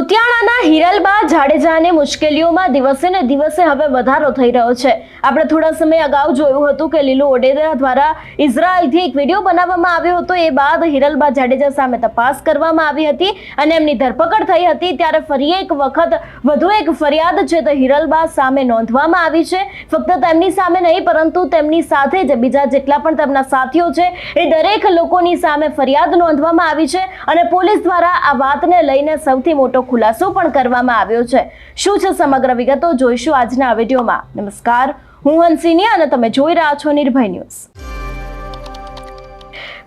કુતિયાણાના હિરલબા જાડેજાને મુશ્કેલીઓમાં દિવસે ને દિવસે હવે વધારો થઈ રહ્યો છે. આપણે થોડા સમય અગાઉ જોયું હતું કે લીલુ ઓડેદરા દ્વારા ઇઝરાયલથી એક વીડિયો બનાવવામાં આવ્યો હતો. એ બાદ હિરલબા જાડેજા સામે તપાસ કરવામાં આવી હતી અને એમની ધરપકડ થઈ હતી. ત્યારે ફરી એક વખત, વધુ એક ફરિયાદ છે તો હિરલબા સામે નોંધવામાં આવી છે. ફક્ત તેમની સામે નહીં, પરંતુ તેમની સાથે જ બીજા જેટલા પણ તેમના સાથીઓ છે. એ દરેક લોકોની સામે ફરિયાદ નોંધવામાં આવી છે અને પોલીસ દ્વારા આ વાતને લઈને સૌથી મોટો ખુલાસો પણ કરવામાં આવ્યો છે. શું છે સમગ્ર વિગતો જોઈશું આજના વિડીયોમાં. નમસ્કાર, હું હંસિની અને તમે જોઈ રહ્યા છો નિર્ભય ન્યૂઝ.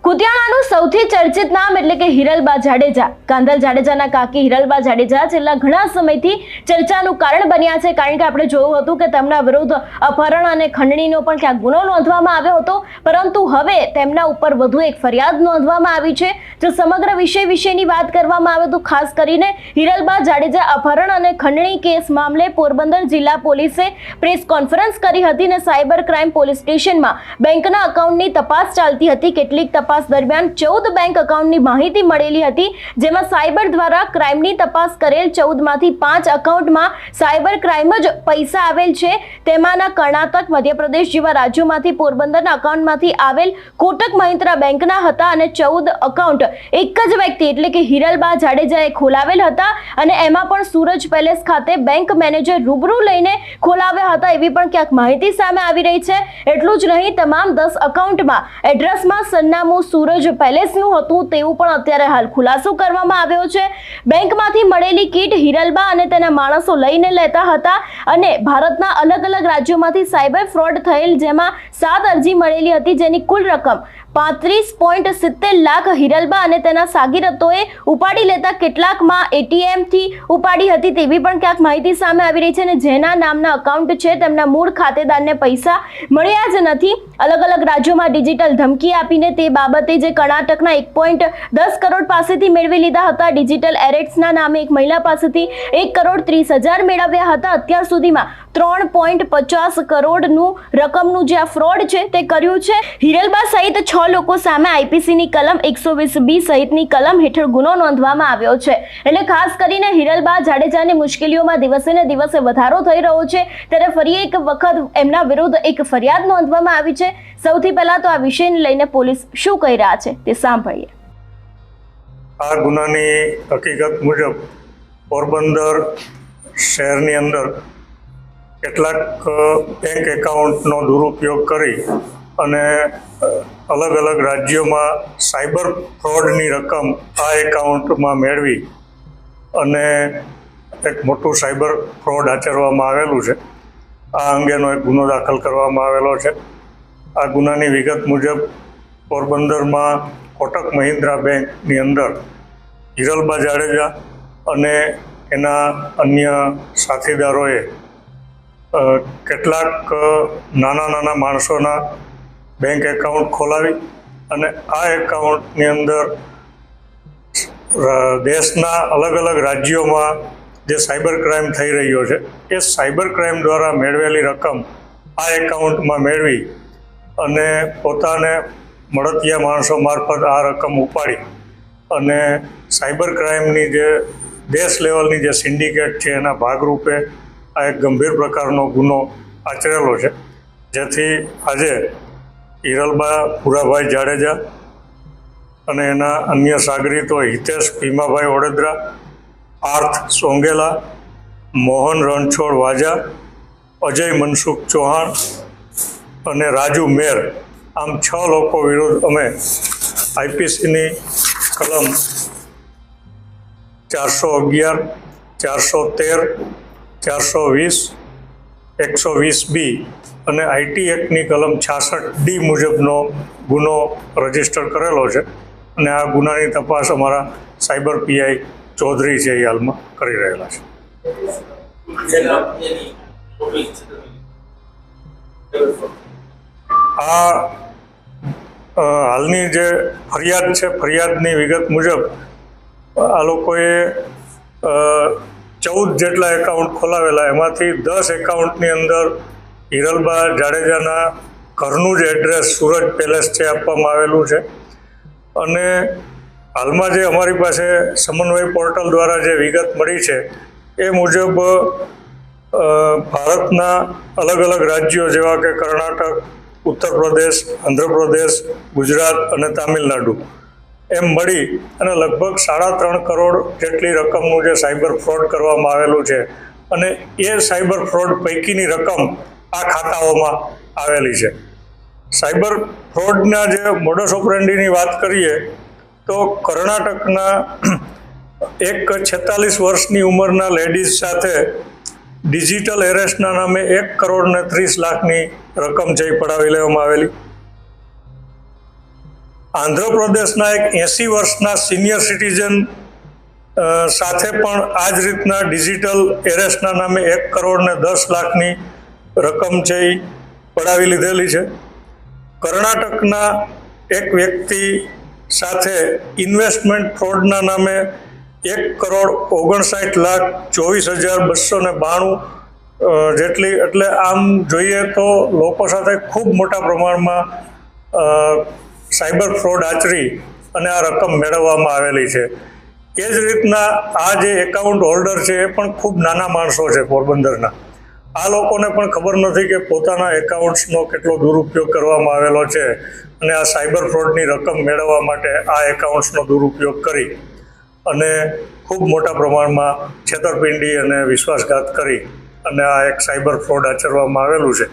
કુતિયાણાનું સૌથી ચર્ચિત નામ એટલે કે હિરલબા જાડેજા. કાંધલ જાડેજાના કાકી હિરલબા જાડેજા છેલ્લા ઘણા સમયથી ચર્ચાનું કારણ બન્યા છે. કારણ કે આપણે જોયું હતું કે તેમના વિરુદ્ધ અપહરણ અને ખંડણીનો પણ ક્યાંક ગુનો નોંધવામાં આવ્યો હતો. પરંતુ હવે તેમના ઉપર વધુ એક ફરિયાદ નોંધવામાં આવી છે. જો સમગ્ર વિષય વિશેની વાત કરવામાં આવે તો ખાસ કરીને હિરલબા જાડેજા અપહરણ અને ખંડણી કેસ મામલે પોરબંદર જિલ્લા પોલીસે પ્રેસ કોન્ફરન્સ કરી હતી અને સાયબર ક્રાઇમ પોલીસ સ્ટેશનમાં બેંકના અકાઉન્ટની તપાસ ચાલતી હતી. કેટલીક તપાસ દરમિયાન ચૌદ બેંક અકાઉન્ટની માહિતી મળેલી હતી, જેમાં સાયબર દ્વારા ક્રાઇમની તપાસ કરેલ ચૌદમાંથી પાંચ અકાઉન્ટમાં સાયબર ક્રાઇમ જ પૈસા આવેલ છે. તેમાંના કર્ણાટક, મધ્યપ્રદેશ જેવા રાજ્યોમાંથી પોરબંદરના અકાઉન્ટમાંથી આવેલ કોટક મહિન્દ્રા બેંકના હતા અને ચૌદ અકાઉન્ટ એક જ વ્યક્તિ, એટલે કે હિરલબા જાડેજાએ ખોલાવેલ હતા અને એમાં પણ સુરજ પેલેસ ખાતે બેંક મેનેજર રૂબરૂ લઈને ખોલાવ્યા હતા એવી પણ ક્યાંક માહિતી સામે આવી રહી છે. એટલું જ નહીં, તમામ દસ અકાઉન્ટમાં એડ્રેસમાં સરનામું સુરજ પેલેસનું હતું તેવું પણ અત્યારે હાલ ખુલાસો કરવામાં આવ્યો છે. બેંકમાંથી મળેલી કીટ હિરલબા અને તેના માણસો લઈને લેતા હતા અને ભારતના અલગ અલગ રાજ્યોમાંથી સાયબર ફ્રોડ થયેલ જેમાં સાત અરજી મળેલી હતી જેની કુલ રકમ પાંત્રીસ પોઈન્ટ સિત્તેર લાખ હિરલબા અને તેના સાગીરતોએ ઉપાડી લેતા કેટલાકમાં એટીએમથી ઉપાડી હતી તેવી પણ ક્યાંક માહિતી સામે આવી રહી છે અને જેના નામના અકાઉન્ટ છે, તેમના મૂળ ખાતેદારને પૈસા મળ્યા જ નથી. અલગ અલગ રાજ્યોમાં ડિજિટલ ધમકી આપીને તે બાબતે જે કર્ણાટકના એક પોઈન્ટ દસ કરોડ પાસેથી મેળવી લીધા હતા, ડિજિટલ એરેટ્સના નામે એક મહિલા પાસેથી એક કરોડ ત્રીસ હજાર મેળવ્યા હતા. અત્યાર સુધીમાં ત્રણ પોઈન્ટ પચાસ કરોડનું રકમનું જે આ ફ્રોડ છે તે કર્યું છે. હિરલબા સહિત છ લોકો સામે આઈપીસીની કલમ એકસો વીસ બી સહિતની કલમ હેઠળ ગુનો નોંધવામાં આવ્યો છે. એટલે ખાસ કરીને હિરલબા જાડેજાની મુશ્કેલીઓમાં દિવસે ને દિવસે વધારો થઈ રહ્યો છે. ત્યારે ફરી એક વખત એમના વિરુદ્ધ એક ફરિયાદ નોંધવામાં આવી છે. સૌથી પહેલા તો આ વિષયને લઈને પોલીસ શું કહી રહ્યા છે તે સાંભળીએ. આ ગુનાની હકીકત મુજબ પોરબંદર શહેરની અંદર કેટલાક બેંક એકાઉન્ટનો દુરુપયોગ કરી અને અલગ અલગ રાજ્યોમાં સાયબર ફ્રોડની રકમ આ એકાઉન્ટમાં મેળવી અને એક મોટું સાયબર ફ્રોડ આચરવામાં આવેલું છે. આ અંગેનો એક ગુનો દાખલ કરવામાં આવેલો છે. આ ગુનાની વિગત મુજબ પોરબંદરમાં કોટક મહિન્દ્રા બેંકની અંદર હિરલબા જાડેજા અને એના અન્ય સાથીદારોએ કેટલાક નાના નાના માણસોના બેંક એકાઉન્ટ ખોલાવી અને આ એકાઉન્ટની અંદર દેશના અલગ અલગ રાજ્યોમાં જે સાયબર ક્રાઇમ થઈ રહ્યો છે, એ સાયબર ક્રાઇમ દ્વારા મેળવેલી રકમ આ એકાઉન્ટમાં મેળવી અને પોતાને મળતિયા માણસો મારફત આ રકમ ઉપાડી અને સાયબર ક્રાઇમની જે દેશ લેવલની જે સિન્ડિકેટ છે એના ભાગરૂપે આ એક ગંભીર પ્રકારનો ગુનો આચરેલો છે. જેથી આજે હિરલબા, પુરાભાઈ જાડેજા અને એના અન્ય સાગરીતો હિતેશ ભીમાભાઈ વડોદરા પાર્થ સોંગેલા, મોહન રણછોડ વાજા, અજય મનસુખ ચૌહાણ અને રાજુ મેર આમ છ લોકો વિરુદ્ધ અમે આઈપીસીની કલમ ચારસો અગિયાર, ચારસો તેર ચારસો વીસ, એકસો વીસ બી અને આઈટી એક્ટની કલમ છાસઠ ડી મુજબનો ગુનો રજિસ્ટર કરેલો છે અને આ ગુનાની તપાસ અમારા સાયબર પીઆઈ ચૌધરી છે એ હાલમાં કરી રહેલા છે. આ હાલની જે ફરિયાદ છે, ફરિયાદની વિગત મુજબ આ લોકોએ ચૌદ જેટલા એકાઉન્ટ ખોલાવેલા, એમાંથી દસ એકાઉન્ટની અંદર હિરલબા જાડેજાના ઘરનું જ એડ્રેસ સુરજ પેલેસ છે આપવામાં આવેલું છે. અને હાલમાં જે અમારી પાસે સમન્વય પોર્ટલ દ્વારા જે વિગત મળી છે, એ મુજબ ભારતના અલગ અલગ રાજ્યો જેવા કે કર્ણાટક ઉત્તર પ્રદેશ આંધ્રપ્રદેશ, ગુજરાત અને તામિલનાડુ એમ મળી અને લગભગ સાડા ત્રણ કરોડ જેટલી રકમનું જે સાયબર ફ્રોડ કરવામાં આવેલું છે. અને એ સાયબર ફ્રોડ પૈકીની રકમ આ ખાતાઓમાં આવેલી છે. સાયબર ફ્રોડના જે મોડસ ઓપરેન્ડીની વાત કરીએ, તો કર્ણાટકના એક છેતાલીસ વર્ષની ઉંમરના લેડીઝ સાથે ડિજિટલ એરેસ્ટના નામે એક કરોડ ને ત્રીસ લાખની રકમ જઈ પડાવી લેવામાં આવેલી. આંધ્રપ્રદેશના એક એંસી વર્ષના સિનિયર સિટીઝન સાથે પણ આ જ રીતના ડિજિટલ એરેસ્ટના નામે એક કરોડ ને દસ લાખની રકમ છે એ પડાવી લીધેલી છે. કર્ણાટકના એક વ્યક્તિ સાથે ઇન્વેસ્ટમેન્ટ ફ્રોડના નામે એક કરોડ ઓગણસાઠ લાખ ચોવીસ હજાર બસો ને બાણું જેટલી, એટલે આમ જોઈએ તો લોકો સાથે ખૂબ મોટા પ્રમાણમાં સાયબર ફ્રોડ આચરી અને આ રકમ મેળવવામાં આવેલી છે. એ જ રીતના આ જે એકાઉન્ટ હોલ્ડર છે એ પણ ખૂબ નાના માણસો છે પોરબંદરના. આ લોકોને પણ ખબર નથી કે પોતાના એકાઉન્ટ્સનો કેટલો દુરુપયોગ કરવામાં આવેલો છે અને આ સાયબર ફ્રોડની રકમ મેળવવા માટે આ એકાઉન્ટ્સનો દુરુપયોગ કરી અને ખૂબ મોટા પ્રમાણમાં છેતરપિંડી અને વિશ્વાસઘાત કરી અને આ એક સાયબર ફ્રોડ આચરવામાં આવેલું છે.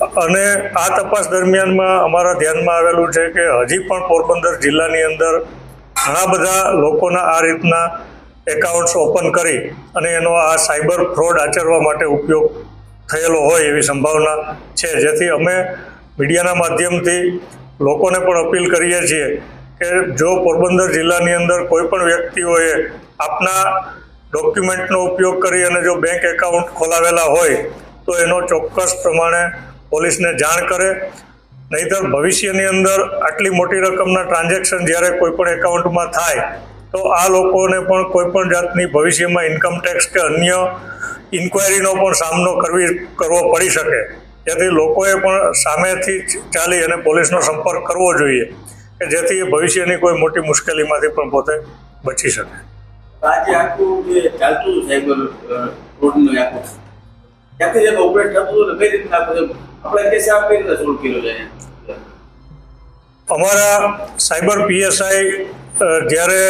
અને આ તપાસ દરમિયાનમાં અમારા ધ્યાનમાં આવેલું છે કે હજી પણ પોરબંદર જિલ્લાની અંદર ઘણા બધા લોકોના આ રીતના એકાઉન્ટ્સ ઓપન કરી અને એનો આ સાયબર ફ્રોડ આચરવા માટે ઉપયોગ થયેલો હોય એવી સંભાવના છે. જેથી અમે મીડિયાના માધ્યમથી લોકોને પણ અપીલ કરીએ છીએ કે જો પોરબંદર જિલ્લાની અંદર કોઈ પણ વ્યક્તિઓએ આપના ડોક્યુમેન્ટનો ઉપયોગ કરી અને જો બેંક એકાઉન્ટ ખોલાવેલા હોય તો એનો ચોક્કસ પ્રમાણે પોલીસને જાણ કરે, નહીતર ભવિષ્યની અંદર આટલી મોટી રકમના ટ્રાન્ઝેક્શન જ્યારે કોઈ પણ એકાઉન્ટમાં થાય, તો આ લોકોને પણ કોઈ પણ જાતની ભવિષ્યમાં ઇન્કમ ટેક્સ કે અન્ય ઇન્ક્વાયરીનો પણ સામનો કરવી, કરવો પડી શકે. જેથી લોકોએ પણ સામેથી ચાલી અને પોલીસનો સંપર્ક કરવો જોઈએ, કે જેથી એ ભવિષ્યની કોઈ મોટી મુશ્કેલીમાંથી પણ પોતે બચી શકે. આજે આખું જે ચાલતું સાયબર રોડનું આખું. ત્યાંથી જેમ ઓપરેટ થતું હતું કઈ રીતના આપણે કેસ આ કઈ રીતે સોલ્વ કર્યો છે અમારા સાયબર પીએસઆઈ જ્યારે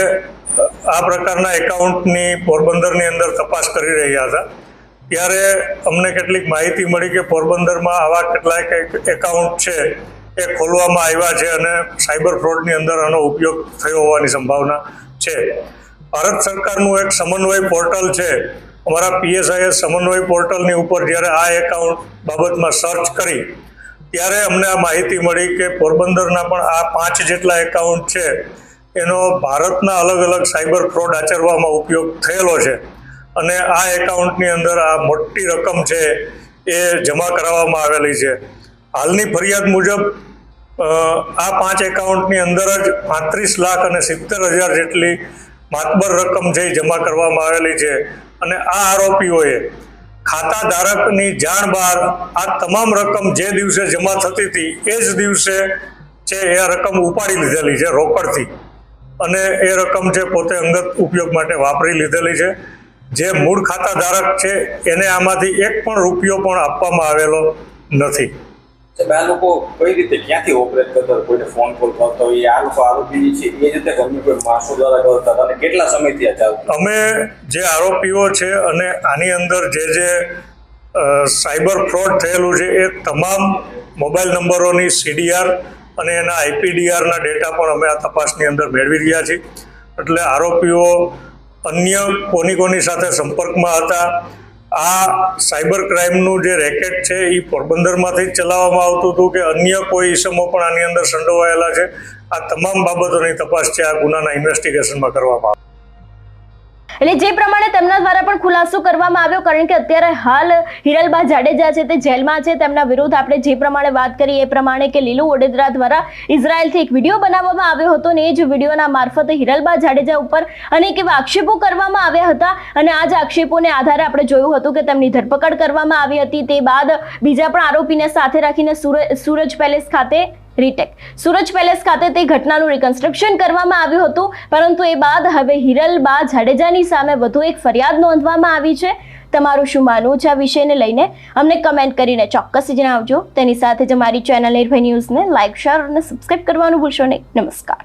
આ પ્રકારના એકાઉન્ટની પોરબંદરની અંદર તપાસ કરી રહ્યા હતા, ત્યારે અમને કેટલીક માહિતી મળી કે પોરબંદરમાં આવા કેટલાક એકાઉન્ટ છે, એ ખોલવામાં આવ્યા છે અને સાયબર ફ્રોડની અંદર આનો ઉપયોગ થયો હોવાની સંભાવના છે. ભારત સરકારનું એક સમન્વય પોર્ટલ છે અમારા પીએસઆઈએ સમન્વય પોર્ટલની ઉપર જ્યારે આ એકાઉન્ટ બાબતમાં સર્ચ કરી, ત્યારે અમને આ માહિતી મળી કે પોરબંદરના પણ આ પાંચ જેટલા એકાઉન્ટ છે, એનો ભારતના અલગ અલગ સાયબર ફ્રોડ આચરવામાં ઉપયોગ થયેલો છે. અને આ એકાઉન્ટની અંદર આ મોટી રકમ છે એ જમા કરાવવામાં આવેલી છે. હાલની ફરિયાદ મુજબ આ પાંચ એકાઉન્ટની અંદર જ પાંત્રીસ લાખ અને સિત્તેર હજાર જેટલી માતબર રકમ છે જમા કરવામાં આવેલી છે. અને આ આરોપીઓએ ખાતા ધારકની જાણ બહાર આ તમામ રકમ જે દિવસે જમા થતી હતી, એ જ દિવસે છે એ રકમ ઉપાડી લીધેલી છે રોકડથી. અને એ રકમ છે પોતે અંગત ઉપયોગ માટે વાપરી લીધેલી છે. જે મૂળ ખાતા ધારક છે, એને આમાંથી એક પણ રૂપિયો પણ આપવામાં આવેલો નથી. સાહેબ આ લોકો કઈ રીતે ક્યાંથી ઓપરેટ કરતા હોય? કોઈને ફોન કોલ કરતા હોય, આ લોકો આરોપી છે, એ રીતે ગમે કોઈ માણસો દ્વારા કરતા હતા. અને કેટલા સમયથી આ ચાલતું અમે જે આરોપીઓ છે અને આની અંદર જે જે સાયબર ફ્રોડ થયેલું છે, એ તમામ મોબાઈલ નંબરોની સીડીઆર અને એના આઈપીડીઆરના ડેટા પણ અમે આ તપાસની અંદર મેળવી રહ્યા છીએ. એટલે આરોપીઓ અન્ય કોની કોની સાથે સંપર્કમાં હતા આ સાયબર ક્રાઇમનું જે રેકેટ છે, એ પોરબંદરમાંથી જ ચલાવવામાં આવતું હતું કે અન્ય કોઈ ઇસમો પણ આની અંદર સંડોવાયેલા છે. આ તમામ બાબતોની તપાસ છે, આ ગુનાના ઇન્વેસ્ટિગેશનમાં કરવામાં આવે એટલે જે પ્રમાણે તેમના દ્વારા પણ ખુલાસો કરવામાં આવ્યો, કારણ કે અત્યારે હાલ હિરલબા જાડેજા છે તે જેલમાં છે. તેમના વિરુદ્ધ આપણે જે પ્રમાણે વાત કરી એ પ્રમાણે કે લીલુ ઓડેદરા દ્વારા ઇઝરાયલથી એક વીડિયો બનાવવામાં આવ્યો હતો ને એ જ વિડીયોના મારફતે હિરલબા જાડેજા ઉપર અનેક એવા આક્ષેપો કરવામાં આવ્યા હતા. અને આ જ આક્ષેપોને આધારે આપણે જોયું હતું કે તેમની ધરપકડ કરવામાં આવી હતી. તે બાદ બીજા પણ આરોપીને સાથે રાખીને સુરજ સુરજ પેલેસ ખાતે રીટેક. સુરજ પેલેસ ખાતે તે ઘટનાનું રિકન્સ્ટ્રક્શન કરવામાં આવ્યું હતું, પરંતુ એ બાદ હવે હિરલબા જાડેજાની સામે વધુ એક ફરિયાદ નોંધવામાં આવી છે. તમારું શું માનવું છે આ વિષયને લઈને? અમને કમેન્ટ કરીને ચોક્કસ જણાવજો. તેની સાથે જ અમારી ચેનલ નિર્ભય ન્યૂઝને લાઇક શેર અને સબસ્ક્રાઇબ કરવાનું ભૂલશો નહીં. નમસ્કાર.